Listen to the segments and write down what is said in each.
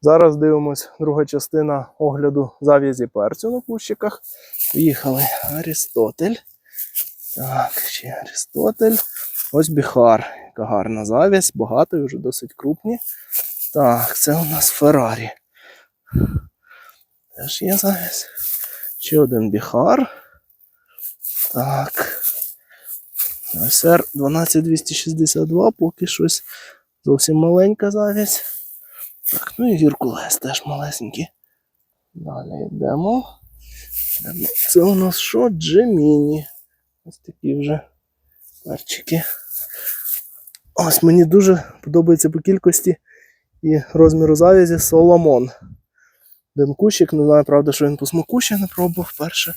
Зараз дивимось друга частина огляду зав'язі перцю на кущиках. Поїхали. Арістотель. Так, ще Арістотель. Ось біхар. Яка гарна зав'язь, багато і вже досить крупні. Так, це у нас Феррарі. Теж є зав'язь. Ще один біхар. Так. СР 12262, поки щось зовсім маленька зав'язь. Так, ну і Гіркулес теж малесенький. Далі йдемо. Йдемо. Це у нас що? Джеміні. Ось такі вже перчики. Ось мені дуже подобається по кількості і розміру зав'язі Соломон. Один кущик, не знаю, правда, що він по смаку ще не пробував перше.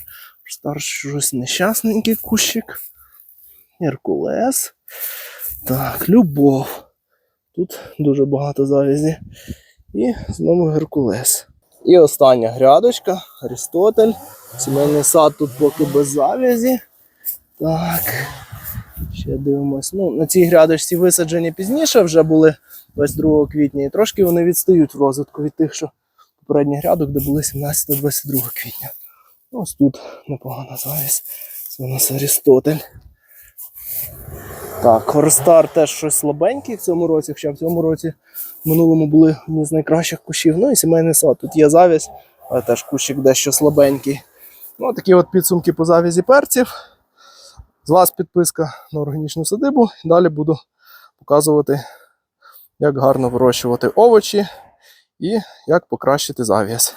Щось нещасненький кущик. Геркулес. Так, любов. Тут дуже багато завязі. І знову Геркулес. І остання грядочка Арістотель. Сімейний сад тут поки без завязі. Так. Ще дивимось. Ну, на цій грядочці висаджені пізніше вже були 22 квітня. І трошки вони відстають в розвитку від тих, що попередніх грядок, де були 17-22 квітня. Ось тут непогана завість. Це у нас Арістотель. Так, Хорстар теж щось слабенький в цьому році, хоча в цьому році в минулому були одні з найкращих кущів. Ну і сімейний сад. Тут є завість, але теж кущик дещо слабенький. Ну, такі от підсумки по завязі перців. З вас підписка на органічну садибу. Далі буду показувати, як гарно вирощувати овочі і як покращити зав'яз.